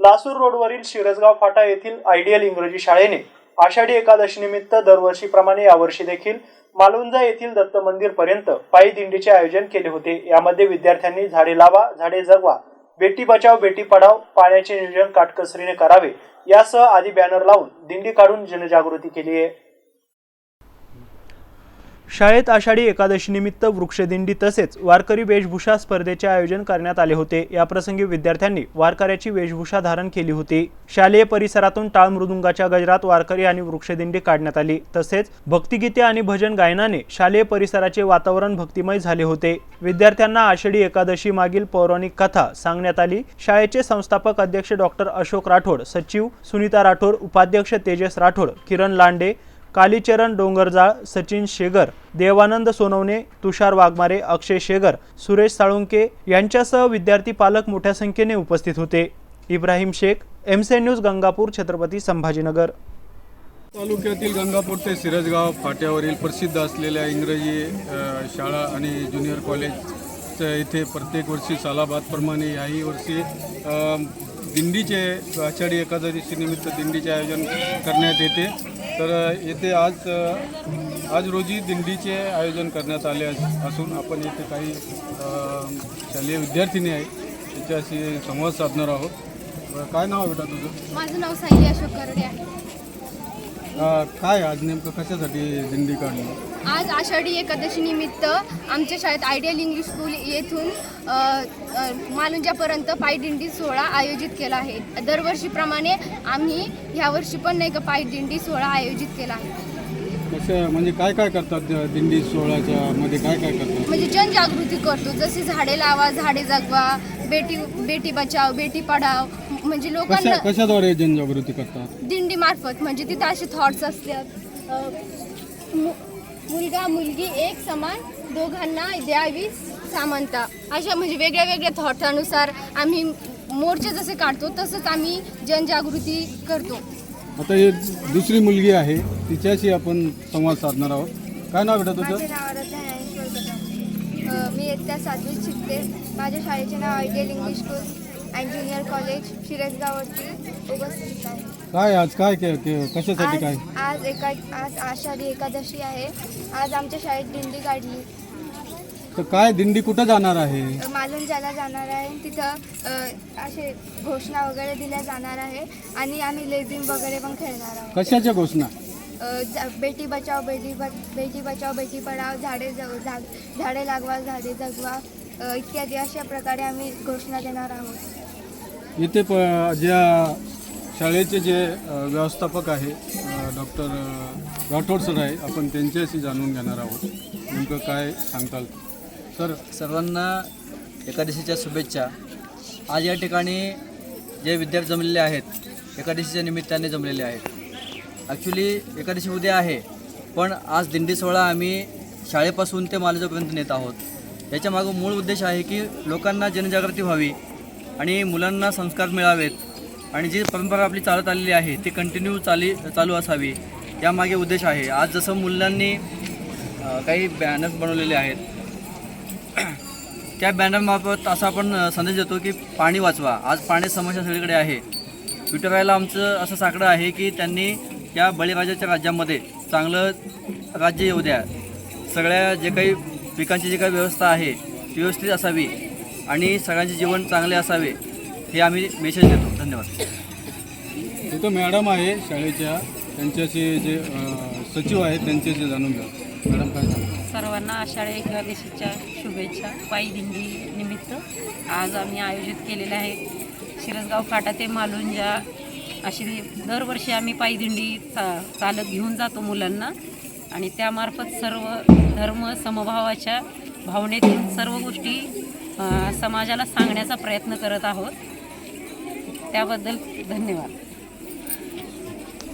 लासूर रोडवरील शिरसगाव फाटा येथील आयडियल इंग्रजी शाळेने आषाढी एकादशी निमित्त दरवर्षीप्रमाणे यावर्षी देखील मालुंजा येथील दत्त मंदिर पर्यंत पायी दिंडीचे आयोजन केले होते. यामध्ये विद्यार्थ्यांनी झाडे लावा झाडे जगवा बेटी बचाव बेटी पढाव पाण्याचे नियोजन काटकसरीने करावे यासह आदी बॅनर लावून दिंडी काढून जनजागृती केली आहे. शाळेत आषाढी एकादशीनिमित्त वृक्षदिंडी तसेच वारकरी वेशभूषा स्पर्धेचे आयोजन करण्यात आले होते. याप्रसंगी विद्यार्थ्यांनी वारकऱ्याची वेशभूषा धारण केली होती. शालेय परिसरातून टाळ मृदुंगाच्या गजरात वारकरी आणि वृक्षदिंडी काढण्यात आली. तसेच भक्तिगीते आणि भजन गायनाने शालेय परिसराचे वातावरण भक्तिमय झाले होते. विद्यार्थ्यांना आषाढी एकादशी मागील पौराणिक कथा सांगण्यात आली. शाळेचे संस्थापक अध्यक्ष डॉक्टर अशोक राठोड सचिव सुनीता राठोड उपाध्यक्ष तेजस राठोड किरण लांडे कालीचरण डोंगरजाळ सचिन शेगर देवानंद सोनवणे तुषार वाघमारे अक्षय शेगर सुरेश साळुंके यांच्यासह विद्यार्थी पालक मोठ्या संख्येने उपस्थित होते. इब्राहिम शेख एमसे न्यूज गंगापूर छत्रपती संभाजीनगर. तालुक्यातील गंगापूर ते सिरजगाव फाट्यावरील प्रसिद्ध असलेल्या इंग्रजी शाळा आणि ज्युनियर कॉलेजचं इथे प्रत्येक वर्षी सालाबादप्रमाणे याही वर्षी दिंडीचे आषाढी एकादशीनिमित्त दिंडीचे आयोजन करण्यात येते. तर येथे आज आज रोजी दिंडीचे आयोजन करण्यात आले अस- असून आपण येथे काही शालेय विद्यार्थिनी आहे त्याच्याशी संवाद साधणार आहोत. काय नाव आहे बेटा तुझं? माझं नाव सायली अशोक करडे आहे. काय आज नेमकं कशासाठी दिंडी काढली? आज आषाढी एकादशी निमित्त आमच्या शाळेत आयडियल इंग्लिश स्कूल येथून मालुंजापर्यंत पायदिंडी सोहळा आयोजित केला आहे. दरवर्षीप्रमाणे आम्ही ह्या वर्षी पण नाही का पायदिंडी सोहळा आयोजित केला आहे. कसं म्हणजे काय काय करतात दिंडी सोहळ्याच्या मध्ये काय काय करतात? म्हणजे जनजागृती करतो जसे झाडे लावा झाडे जगवा बेटी बेटी बचाव बेटी पढाव म्हणजे कशा लोकांना कशाद्वारे जनजागृती करतात? दिंडी मार्फत म्हणजे तिथं असे थॉट्स असतात अ, मु- मुलगा मुलगी एक समान दोघांना द्यावी सामंता अशा म्हणजे वेगळ्या वेगळ्या थॉट्सानुसार आम्ही मोर्चे जसे काढतो तसंच आम्ही जनजागृती करतो. आता हे दुसरी मुलगी आहे तिच्याशी आपण संवाद साधणार आहोत. काय नाव बेटा माझे तुझं नाव आराध्या ज्ञानेश्वर कदम मी इयत्ता सातवीत शिकते. माझ्या शाळेचे नाव ideal English school. And junior college शिरसगाववरती उपस्थित आहे काय आज काय के- के- कशासाठी आज काय? आज एका आज आषाढी एकादशी आहे. आज आमच्या शाळेत दिंडी काढली. तर काय दिंडी कुठं जाणार आहे? मालुंजाला जाणार आहे. तिथं अ, असे घोषणा वगैरे दिल्या जाणार आहे. आणि आम्ही लेझिम वगैरे पण खेळणार आहोत. कशाच्या घोषणा? अ, जा- बेटी बचाव बेटी ब बेटी बचाव बेटी पढाव झाडे ज- झाड झाडे लागवा झाडे जगवा. इत्यादी अशा प्रकारे आम्ही घोषणा देणार आहोत. इथे प ज्या शाळेचे जे अ, व्यवस्थापक आहे डॉक्टर राठोड सर आहे आपण त्यांच्याशी जाणून घेणार आहोत. नेमकं काय सांगताल? सर सर्वांना एकादशीच्या शुभेच्छा. आज या ठिकाणी जे विद्यार्थी जमलेले आहेत एकादशीच्या निमित्ताने जमलेले आहेत. ॲक्च्युली एकादशी उद्या आहे पण आज दिंडी सोहळा आम्ही शाळेपासून ते मालेजापर्यंत नेत आहोत. याच्यामागं मूळ उद्देश आहे की लोकांना जनजागृती व्हावी आणि मुलांना संस्कार मिळावेत. आणि जी परंपरा आपली चालत आलेली आहे ती कंटिन्यू चाली चालू असावी. यामागे उद्देश आहे. आज जसं मुलांनी काही बॅनर्स बनवलेले आहेत त्या बॅनरमार्फत असा आपण संदेश देतो की पाणी वाचवा. आज पाणी समस्या सगळीकडे आहे. विठुरायला आमचं असं साकडं आहे की त्यांनी या बळीराजाच्या राज्यामध्ये चांगलं राज्य येऊ द्या. सगळ्या जे काही पिकांची जी काही व्यवस्था आहे ती व्यवस्थित असावी आणि सगळ्यांचे जीवन चांगले असावे हे आम्ही मेसेज देतो. धन्यवाद. तिथं मॅडम आहे शाळेच्या. त्यांच्याशी जे सचिव आहेत त्यांच्याशी जाणून घ्या. मॅडम काय सर्वांना आषाढी एकादशीच्या शुभेच्छा. पायी दिंडी निमित्त आज आम्ही आयोजित केलेले आहे. शिरसगाव फाटा ते मालुंजा अशी दरवर्षी आम्ही पायी दिंडी चा चालत घेऊन जातो मुलांना. आणि त्यामार्फत सर्व धर्म समभावाच्या भावनेतील सर्व गोष्टी समाजाला सांगण्याचा प्रयत्न करत आहोत. त्याबद्दल धन्यवाद.